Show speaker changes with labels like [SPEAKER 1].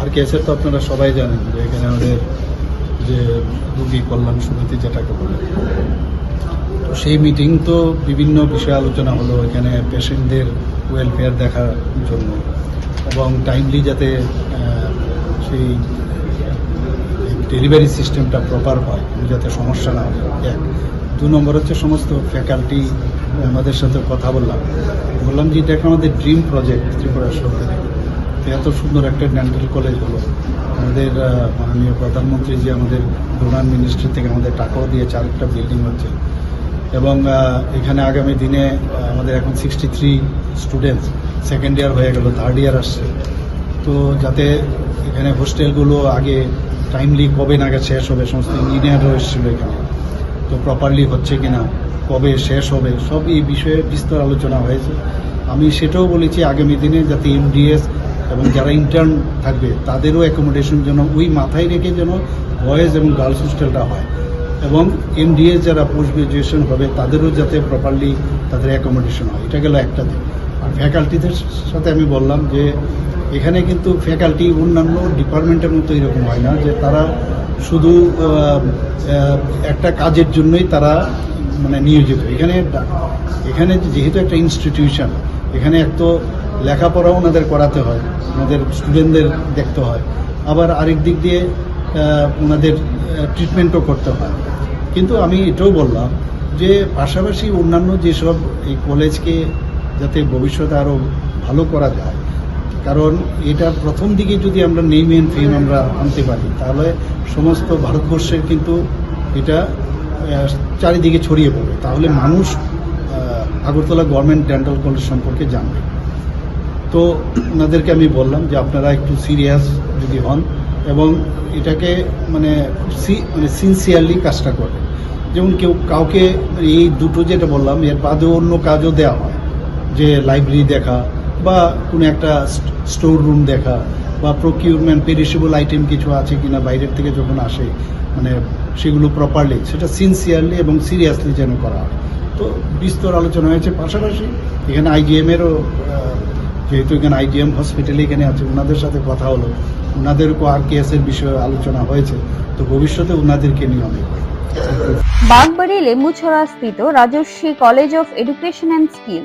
[SPEAKER 1] আর কেসের তো আপনারা সবাই জানেন যে এখানে আমাদের যে রোগী কল্যাণ সমিতি যেটাকে বলে, তো সেই মিটিং তো বিভিন্ন বিষয়ে আলোচনা হলো এখানে পেশেন্টদের ওয়েলফেয়ার দেখার জন্য এবং টাইমলি যাতে সেই ডেলিভারি সিস্টেমটা প্রপার হয়, যাতে সমস্যা না হয়। দু নম্বর হচ্ছে সমস্ত ফ্যাকাল্টি আমাদের সাথে কথা বললাম। বললাম যে এটা একটা আমাদের ড্রিম প্রজেক্ট ত্রিপুরা সরকারের। এত সুন্দর একটা ডেন্টাল কলেজ হলো। আমাদের মাননীয় প্রধানমন্ত্রী যে আমাদের ডোনার মিনিস্ট্রি থেকে আমাদের টাকাও দিয়েছে, আরেকটা বিল্ডিং হচ্ছে। এবং এখানে আগামী দিনে আমাদের এখন sixty three students second year হয়ে গেল থার্ড ইয়ার আসছে। তো যাতে এখানে হোস্টেলগুলো আগে টাইমলি কবে নাগাদ শেষ হবে, সমস্ত ইঞ্জিনিয়ারও এসেছিল এখানে। তো প্রপারলি হচ্ছে কিনা, কবে শেষ হবে, সব এই বিষয়ে বিস্তার আলোচনা হয়েছে। আমি সেটাও বলেছি আগামী দিনে যাতে এমডিএস এবং যারা ইন্টার্ন থাকবে, তাদেরও অ্যাকোমোডেশন যেন ওই মাথায় রেখে যেন বয়েজ এবং গার্লস হোস্টেলটা হয়। এবং এমডিএস যারা পোস্ট গ্রাজুয়েশন হবে, তাদেরও যাতে প্রপারলি তাদের অ্যাকোমোডেশন হয়। এটা গেল একটা দিক। ফ্যাকাল্টিদের সাথে আমি বললাম যে এখানে কিন্তু ফ্যাকাল্টি অন্যান্য ডিপার্টমেন্টের মতো এরকম হয় না যে তারা শুধু একটা কাজের জন্যই তারা মানে নিয়োজিত। এখানে এখানে যেহেতু একটা ইনস্টিটিউশন এখানে এক তো লেখাপড়াও ওনাদের করাতে হয়, ওনাদের স্টুডেন্টদের দেখতে হয়। আবার আরেক দিক দিয়ে ওনাদের ট্রিটমেন্টও করতে হয়। কিন্তু আমি এটাও বললাম যে পাশাপাশি অন্যান্য যেসব এই কলেজকে যাতে ভবিষ্যতে আরও ভালো করা যায়। কারণ এটা প্রথম দিকে যদি আমরা নেই মেন ফেম আমরা আনতে পারি, তাহলে সমস্ত ভারতবর্ষের কিন্তু এটা চারিদিকে ছড়িয়ে পড়বে। তাহলে মানুষ আগরতলা গভর্নমেন্ট ডেন্টাল কলেজ সম্পর্কে জানবে। তো ওনাদেরকে আমি বললাম যে আপনারা একটু সিরিয়াস যদি হন এবং এটাকে মানে মানে সিনসিয়ারলি কাজটা করবেন যেমন কেউ কাউকে, এই দুটো যেটা বললাম, এর বাদেও অন্য কাজও দেওয়া হয়। যে লাইব্রেরি দেখা বা কোনো একটা স্টোর রুম দেখা বা প্রকিউরমেন্ট পেরিশেবল আইটেম কিছু আছে কিনা বাইরের থেকে যখন আসে মানে সেগুলো প্রপারলি সেটা সিনসিয়ারলি এবং সিরিয়াসলি যেন করা হয়। তো বিস্তর আলোচনা হয়েছে। পাশাপাশি এখানে আইজিএমেরও যেহেতু এখানে আইজিএম হসপিটালে এখানে আছে ওনাদের সাথে কথা হলো। ওনাদেরকেও আর কেসের বিষয়ে আলোচনা হয়েছে। তো ভবিষ্যতে ওনাদেরকে নিয়ে অনেক
[SPEAKER 2] বাগবাড়ি লেম্বুছড়া স্থিত Rajasvi college of education and skill